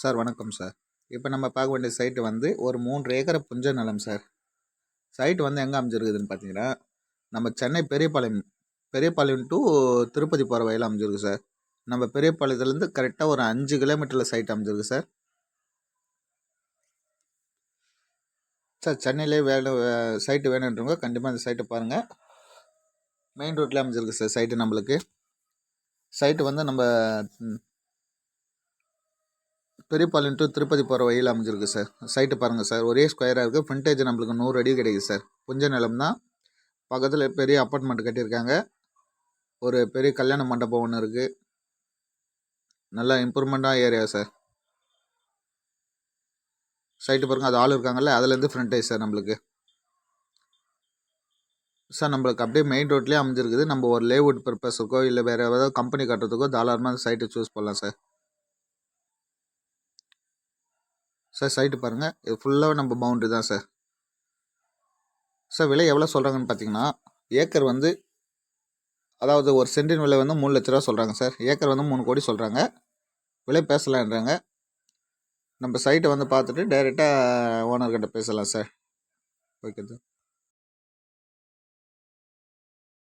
Sir வணக்கம் sir. இப்போ நம்ம பார்க்க வேண்டிய சைட்டு வந்து ஒரு மூன்று ஏக்கரை புஞ்ச நிலம் சார். சைட்டு வந்து எங்கே அமைஞ்சிருக்குதுன்னு பார்த்தீங்கன்னா நம்ம சென்னை பெரியபாளையம் பெரியபாளையம் டு திருப்பதி போகிற வழியில் அமைஞ்சிருக்கு சார். நம்ம பெரியபாளையத்துலேருந்து கரெக்டாக ஒரு அஞ்சு கிலோமீட்டரில் சைட் அமைஞ்சிருக்கு சார். சார் சென்னையிலே வேணும் சைட்டு வேணுன்றவங்க கண்டிப்பாக இந்த சைட்டை பாருங்கள் மெயின் ரோட்டில் அமைஞ்சிருக்கு சார் சைட்டு நம்மளுக்கு. சைட்டு வந்து நம்ம ம், பெரியபாளையம் டு திருப்பதி போகிற வழியில் அமைஞ்சிருக்கு சார் சைட்டு பாருங்கள் சார் ஒரே ஸ்கொயராக இருக்குது ஃப்ரண்டேஜ் நம்மளுக்கு நூறு அடி கிடைக்குது சார் புஞ்ச நிலம் தான். பக்கத்தில் பெரிய அப்பார்ட்மெண்ட் கட்டியிருக்காங்க. ஒரு பெரிய கல்யாண மண்டபம் ஒன்று இருக்குது நல்லா இம்ப்ரூவ்மெண்ட்டாக ஏரியா சார் சைட்டு பாருங்கள் அது ஆள் இருக்காங்கல்ல அதுலேருந்து ஃப்ரண்டேஜ் சார் நம்மளுக்கு. சார் நம்மளுக்கு அப்படியே மெயின் ரோட்லேயே அமைஞ்சிருக்குது. நம்ம ஒரு லேவுட் பர்பஸுக்கோ இல்லை வேறு ஏதாவது கம்பெனி கட்டுறதுக்கோ தாராளமாக அந்த சைட்டை சூஸ் பண்ணலாம் சார் சார் சைட்டு பாருங்கள் இது ஃபுல்லாக நம்ம பவுண்ட்ரி தான் சார் சார் விலை எவ்வளோ சொல்கிறாங்கன்னு பார்த்தீங்கன்னா ஏக்கர் வந்து அதாவது ஒரு சென்டின் விலை வந்து மூணு லட்ச ரூபா சொல்கிறாங்க சார் ஏக்கர் வந்து மூணு கோடி சொல்கிறாங்க விலை பேசலான்றாங்க நம்ம சைட்டை வந்து பார்த்துட்டு டைரெக்டாக ஓனர்கிட்ட பேசலாம் சார் ஓகே சார்